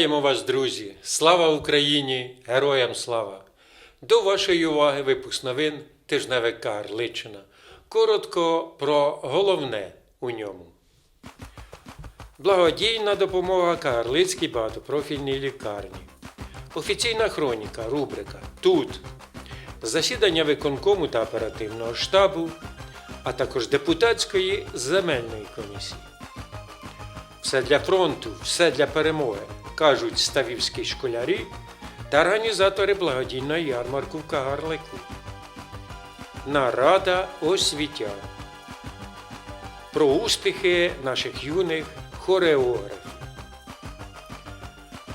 Вітаємо вас, друзі! Слава Україні! Героям слава! До вашої уваги випуск новин тижневика Гарличина. Коротко про головне у ньому. Благодійна допомога Кагарлицькій багатопрофільній лікарні. Офіційна хроніка, рубрика Тут. Засідання виконкому та оперативного штабу, а також депутатської земельної комісії. Все для фронту, все для перемоги, кажуть ставівські школярі та організатори благодійної ярмарку в Кагарлику. Нарада освітян. Про успіхи наших юних хореографів.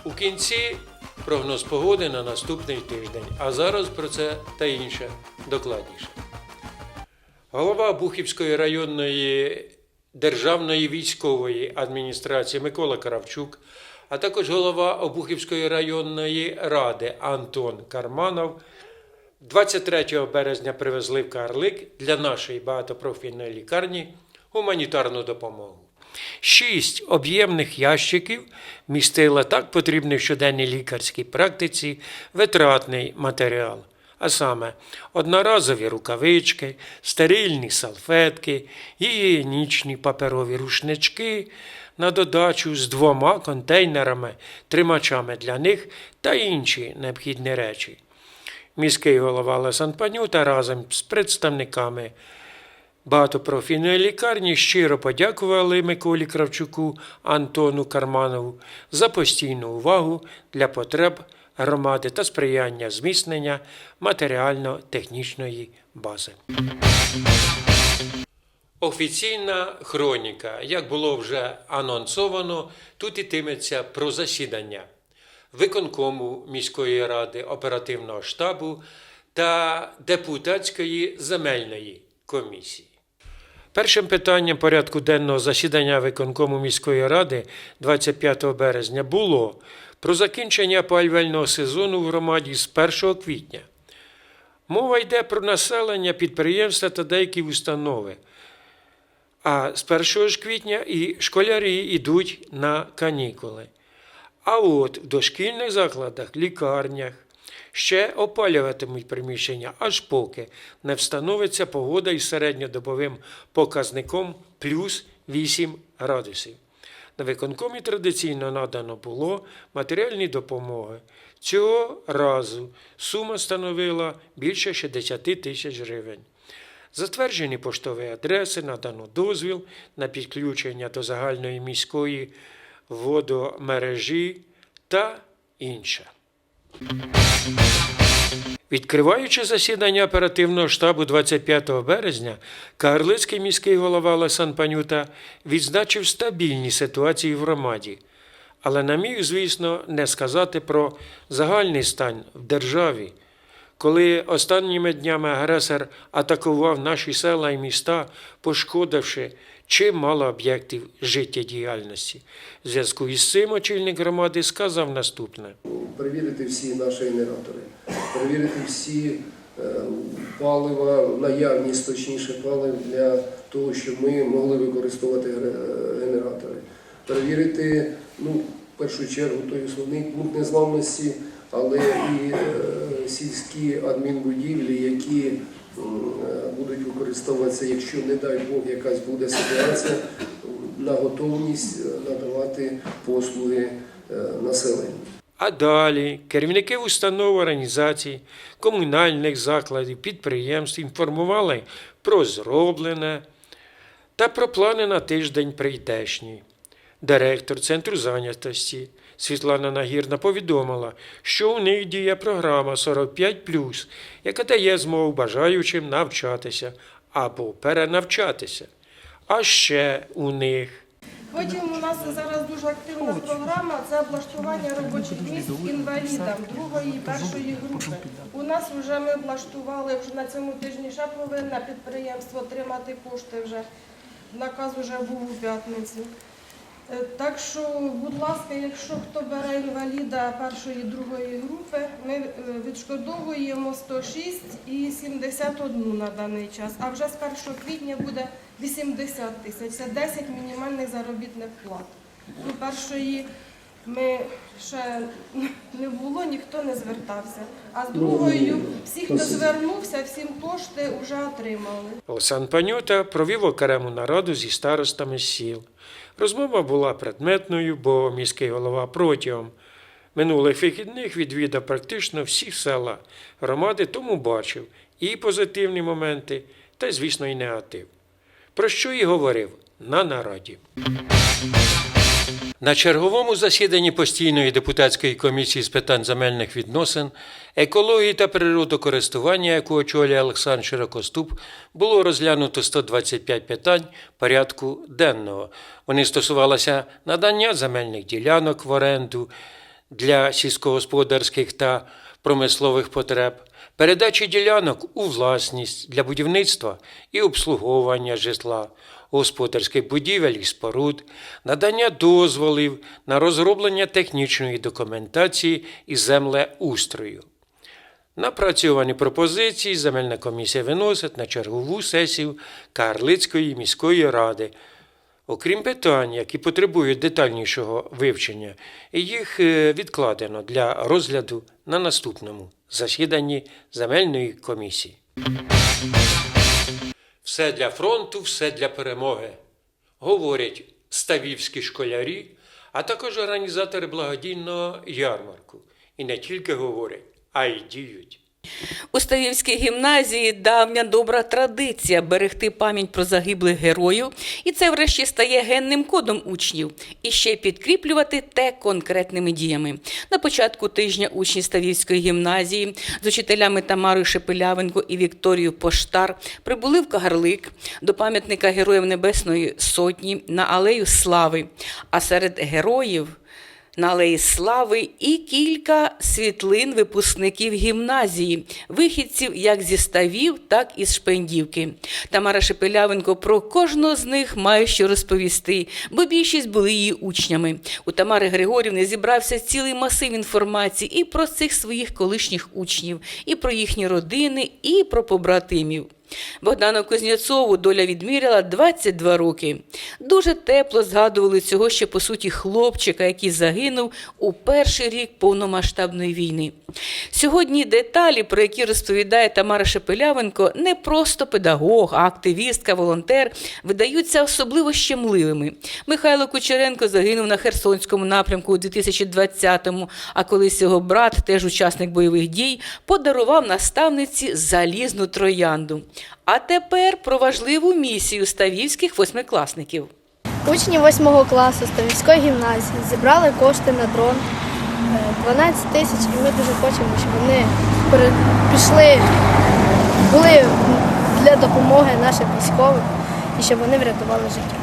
У кінці прогноз погоди на наступний тиждень, а зараз про це та інше докладніше. Голова Бухівської районної державної військової адміністрації Микола Кравчук, а також голова Обухівської районної ради Антон Карманов 23 березня привезли в Карлик для нашої багатопрофільної лікарні гуманітарну допомогу. Шість об'ємних ящиків містила так потрібний в щоденній лікарській практиці витратний матеріал, а саме одноразові рукавички, стерильні салфетки, гігієнічні паперові рушнички на додачу з двома контейнерами, тримачами для них та інші необхідні речі. Міський голова Лесан Панюта разом з представниками багатопрофільної лікарні щиро подякували Миколі Кравчуку Антону Карманову за постійну увагу для потреб громади та сприяння зміцнення матеріально-технічної бази. Офіційна хроніка, як було вже анонсовано, тут ітиметься про засідання виконкому міської ради оперативного штабу та депутатської земельної комісії. Першим питанням порядку денного засідання виконкому міської ради 25 березня було про закінчення опалювального сезону в громаді з 1 квітня. Мова йде про населення, підприємства та деякі установи. А з 1 ж квітня і школярі йдуть на канікули. А от в дошкільних закладах, лікарнях ще опалюватимуть приміщення, аж поки не встановиться погода із середньодобовим показником плюс 8 градусів. На виконкомі традиційно надано було матеріальні допомоги. Цього разу сума становила більше 60 тисяч гривень. Затверджені поштові адреси, надано дозвіл на підключення до загальної міської водомережі та інше. Відкриваючи засідання оперативного штабу 25 березня, Карлицький міський голова Лесан Панюта відзначив стабільні ситуації в громаді, але наміг, звісно, не сказати про загальний стан в державі. Коли останніми днями агресор атакував наші села і міста, пошкодивши чимало об'єктів життєдіяльності. В зв'язку із цим очільник громади сказав наступне. перевірити всі наші генератори, перевірити всі е, палива, наявність точніше палив для того, щоб ми могли використовувати генератори. Перевірити, ну, в першу чергу, той основний пункт незламності, але і е, сільські адмінбудівлі, які е, будуть використовуватися, якщо, не дай Бог, якась буде ситуація, на готовність е, надавати послуги населенню. А далі керівники установ організацій, комунальних закладів, підприємств інформували про зроблене та про плани на тиждень прийдешній. Директор Центру зайнятості Світлана Нагірна повідомила, що у них діє програма 45+, яка дає змогу бажаючим навчатися або перенавчатися. А ще у них Потім у нас зараз дуже активна програма це облаштування робочих місць інвалідам другої і першої групи. У нас вже ми облаштували вже на цьому тижні ще повинна підприємство отримати кошти вже. Наказ вже був у п'ятницю. Е, Так що, будь ласка, якщо хто бере інваліда першої другої групи, ми е, відшкодовуємо 106 і 71 на даний час. А вже з 1 квітня буде 80 тисяч. Це 10 мінімальних заробітних плат. У першої Ми ще не було, ніхто не звертався. А з Ну, другою, всі, хто звернувся, всім кошти вже отримали. Олександр Панюта провів окрему нараду зі старостами сіл. Розмова була предметною, бо міський голова протягом минулих вихідних відвідав практично всі села громади, тому бачив і позитивні моменти, та, звісно, і негатив. Про що і говорив на нараді. На черговому засіданні постійної депутатської комісії з питань земельних відносин, екології та природокористування, яку очолює Олександр Широкоступ, було розглянуто 125 питань порядку денного. Вони стосувалися надання земельних ділянок в оренду для сільськогосподарських та промислових потреб, передачі ділянок у власність для будівництва і обслуговування житла, господарських будівель і споруд, надання дозволів на розроблення технічної документації і землеустрою. Напрацьовані пропозиції земельна комісія виносить на чергову сесію Карлицької міської ради. Окрім питань, які потребують детальнішого вивчення, їх е, відкладено для розгляду на наступному засіданні земельної комісії. Все для фронту, все для перемоги. Говорять ставівські школярі, а також організатори благодійного ярмарку. І не тільки говорять, а й діють. У Ставівській гімназії давня добра традиція берегти пам'ять про загиблих героїв, і це врешті стає генним кодом учнів, і ще підкріплювати те конкретними діями. На початку тижня учні Ставівської гімназії з учителями Тамарою Шепелявенко і Вікторією Поштар прибули в Кагарлик до пам'ятника Героїв Небесної Сотні на Алею Слави. А серед героїв на Алеї Слави і кілька світлин випускників гімназії, вихідців як зі ставів, так і з Шпендівки. Тамара Шепелявенко про кожного з них має що розповісти, бо більшість були її учнями. У Тамари Григорівни зібрався цілий масив інформації і про цих своїх колишніх учнів, і про їхні родини, і про побратимів. Богдану Кузнєцову доля відміряла 22 роки. Дуже тепло згадували цього ще по суті хлопчика, який загинув у перший рік повномасштабної війни. Сьогодні деталі, про які розповідає Тамара Шепелявенко, не просто педагог, а активістка, волонтер, видаються особливо щемливими. Михайло Кучеренко загинув на Херсонському напрямку у 2020-му, а колись його брат, теж учасник бойових дій, подарував наставниці залізну троянду. А тепер про важливу місію ставівських восьмикласників. Учні 8 класу Ставівської гімназії зібрали кошти на дрон е, 12 тисяч, і ми дуже хочемо, щоб вони пішли, були для допомоги нашим військовим і щоб вони врятували життя.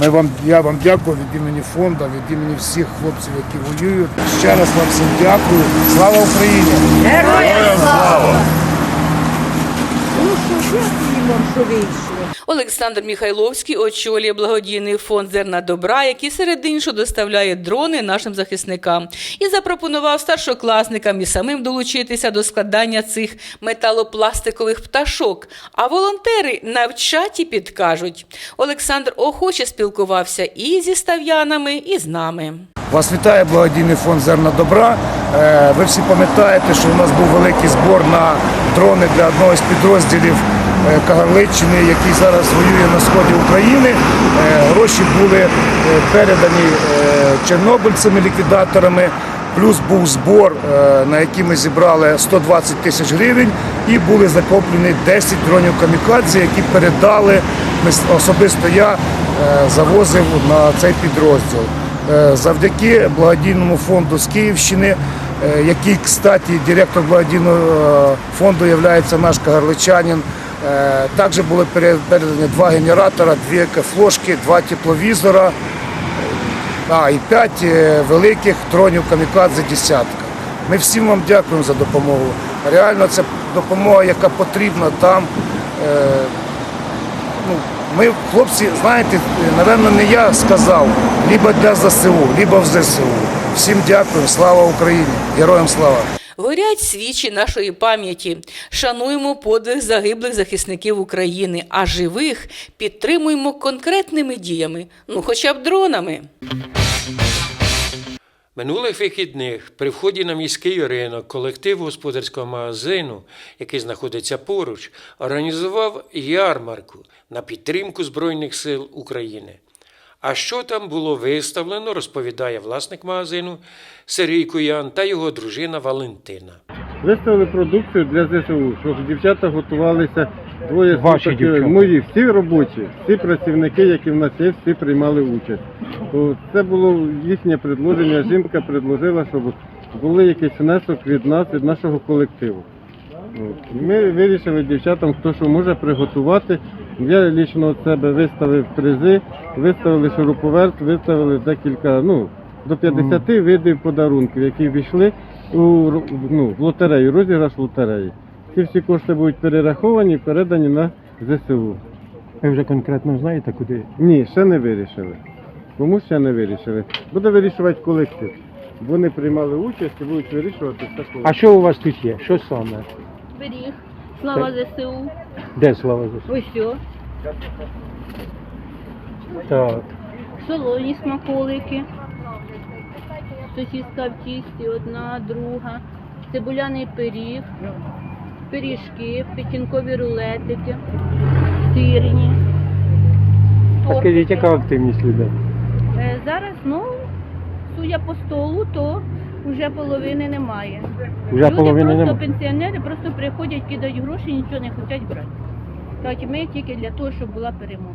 Ми вам, я вам дякую від імені фонду, від імені всіх хлопців, які воюють. Ще раз вам всім дякую. Слава Україні! Героям слава! Дуже дякую вам, що вийшли. Олександр Міхайловський очолює благодійний фонд зерна добра, який серед іншого доставляє дрони нашим захисникам, і запропонував старшокласникам і самим долучитися до складання цих металопластикових пташок. А волонтери навчать і підкажуть. Олександр охоче спілкувався і зі став'янами, і з нами. Вас вітає благодійний фонд Зерна добра. Е, Ви всі пам'ятаєте, що у нас був великий збор на дрони для одного з підрозділів Кагарличчини, який зараз воює на сході України. Е, Гроші були е, передані е, чорнобильцями, ліквідаторами. Плюс був збор, е, на який ми зібрали 120 тисяч гривень, і були закуплені 10 дронів камікадзе, які передали особисто я е, завозив на цей підрозділ. Е, Завдяки благодійному фонду з Київщини, е, який, кстати, директор благодійного е, фонду є наш кагарличанин. Е, Також були передані два генератора, дві флошки, два тепловізора, а, і п'ять е, великих дронів камікадзе десятка. Ми всім вам дякуємо за допомогу. Реально це допомога, яка потрібна там. Е, ну, ми, хлопці, знаєте, напевно, не я сказав, либо для ЗСУ, либо в ЗСУ. Всім дякую, слава Україні, героям слава! Горять свічі нашої пам'яті. Шануємо подвиг загиблих захисників України, а живих підтримуємо конкретними діями, ну хоча б дронами. Минулих вихідних при вході на міський ринок колектив господарського магазину, який знаходиться поруч, організував ярмарку на підтримку Збройних сил України. А що там було виставлено, розповідає власник магазину Сергій Куян та його дружина Валентина. Виставили продукцію для ЗСУ, щоб дівчата готувалися. Двоє Ваші суток, дівчата? мої, всі робочі, всі працівники, які в нас є, всі приймали участь. Це було їхнє предложення. Жінка предложила, щоб були якийсь внесок від нас, від нашого колективу. Ми вирішили дівчатам, хто що може приготувати. Я лічно від себе виставив призи, виставили шуруповерт, виставили декілька, ну, до 50 видів подарунків, які війшли у ну, в лотерею, розіграш лотереї. Ці всі кошти будуть перераховані і передані на ЗСУ. Ви вже конкретно знаєте, куди? Ні, ще не вирішили. Кому ще не вирішили. Буде вирішувати колектив. Вони приймали участь і будуть вирішувати все колектив. А що у вас тут є? Що саме? Пиріг. Слава ЗСУ. Де слава Ісусу? Ось. Так. Солоні смаколики. Сосіска в тісті, одна, друга. Цибуляний пиріг. Пиріжки, печінкові рулетики, сирні. А скажіть, яка активність людей? Е, Зараз, ну, судя по столу, то вже половини немає. Вже Люди половини просто немає. пенсіонери просто приходять, кидають гроші, нічого не хочуть брати. Кажуть, ми тільки для того, щоб була перемога.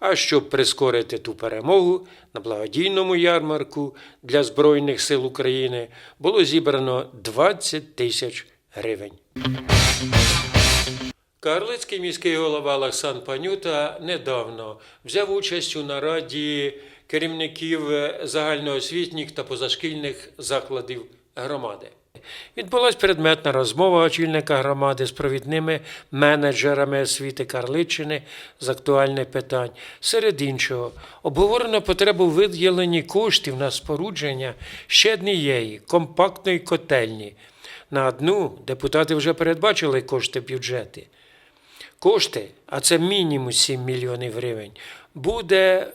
А щоб прискорити ту перемогу на благодійному ярмарку для Збройних сил України було зібрано 20 тисяч гривень. Карлицький міський голова Олександр Панюта недавно взяв участь у нараді керівників загальноосвітніх та позашкільних закладів громади. Відбулась предметна розмова очільника громади з провідними менеджерами освіти Карличини з актуальних питань. Серед іншого, обговорено потребу виділенні коштів на спорудження ще однієї компактної котельні. На одну депутати вже передбачили кошти в бюджеті. Кошти, а це мінімум 7 мільйонів гривень, буде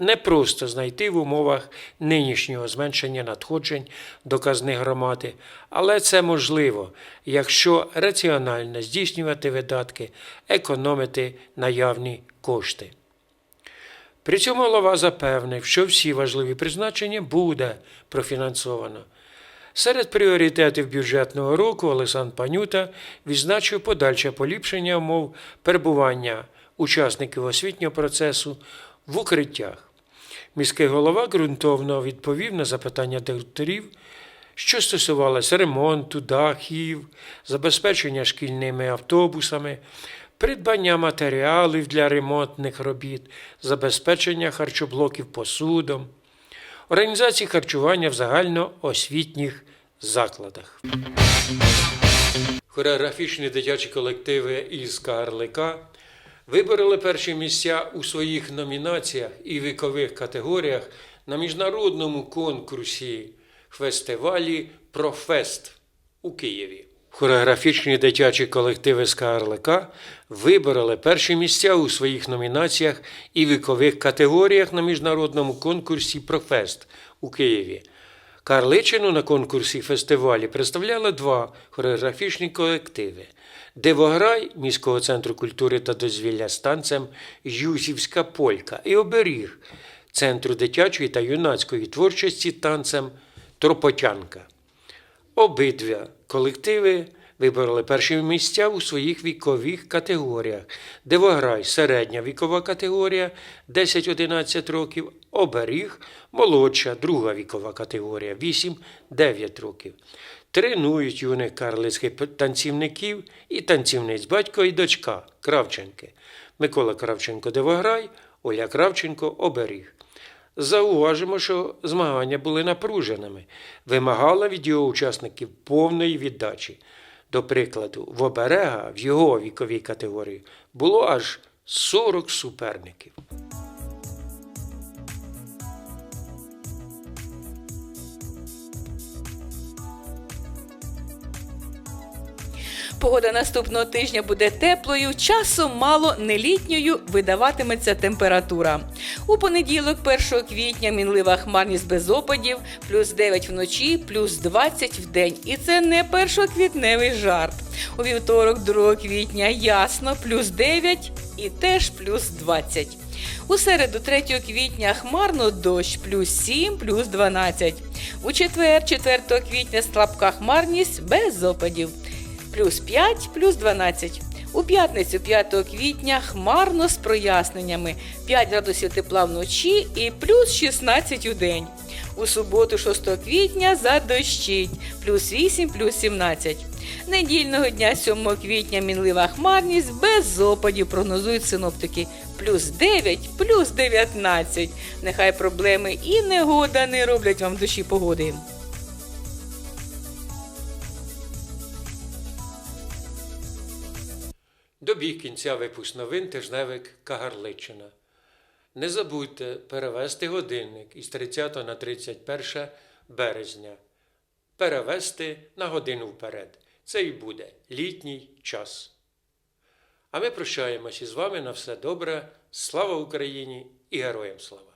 непросто знайти в умовах нинішнього зменшення надходжень до казни громади, але це можливо, якщо раціонально здійснювати видатки, економити наявні кошти. При цьому голова запевнив, що всі важливі призначення буде профінансовано. Серед пріоритетів бюджетного року Олександр Панюта відзначив подальше поліпшення умов перебування учасників освітнього процесу в укриттях. Міський голова ґрунтовно відповів на запитання директорів, що стосувалося ремонту, дахів, забезпечення шкільними автобусами, придбання матеріалів для ремонтних робіт, забезпечення харчоблоків посудом, організації харчування в загальноосвітніх закладах. Хореографічні дитячі колективи із КРЛК вибороли перші місця у своїх номінаціях і вікових категоріях на міжнародному конкурсі фестивалі Профест у Києві. Хореографічні дитячі колективи з КРЛК вибороли перші місця у своїх номінаціях і вікових категоріях на міжнародному конкурсі Профест у Києві. Карличину на конкурсі фестивалі представляли два хореографічні колективи: Дивограй міського центру культури та дозвілля з танцем Юзівська Полька і оберіг Центру дитячої та юнацької творчості танцем Тропотянка. Обидва колективи вибороли перші місця у своїх вікових категоріях. Дивограй середня вікова категорія 10-11 років, оберіг молодша друга вікова категорія 8-9 років. Тренують юних карлицьких танцівників і танцівниць батько і дочка Кравченки. Микола Кравченко Дивограй, Оля Кравченко оберіг. Зауважимо, що змагання були напруженими, вимагала від його учасників повної віддачі. До прикладу, в оберега в його віковій категорії було аж 40 суперників. Погода наступного тижня буде теплою, часом мало не літньою видаватиметься температура. У понеділок, 1 квітня, мінлива хмарність без опадів, плюс 9 вночі, плюс 20 в день. І це не першоквітневий жарт. У вівторок, 2 квітня, ясно, плюс 9 і теж плюс 20. У середу 3 квітня хмарно дощ плюс 7, плюс 12. У четвер, 4 квітня слабка хмарність без опадів. Плюс 5, плюс 12. У п'ятницю 5 квітня хмарно з проясненнями 5 градусів тепла вночі і плюс 16 у день. У суботу 6 квітня задощить плюс 8, плюс 17. Недільного дня 7 квітня мінлива хмарність без опадів прогнозують синоптики. Плюс 9, плюс 19. Нехай проблеми і негода не роблять вам душі погоди. Добіг кінця випуск новин тижневик Кагарличина. Не забудьте перевести годинник із 30 на 31 березня. Перевести на годину вперед. Це і буде літній час. А ми прощаємося з вами на все добре. Слава Україні і героям слава!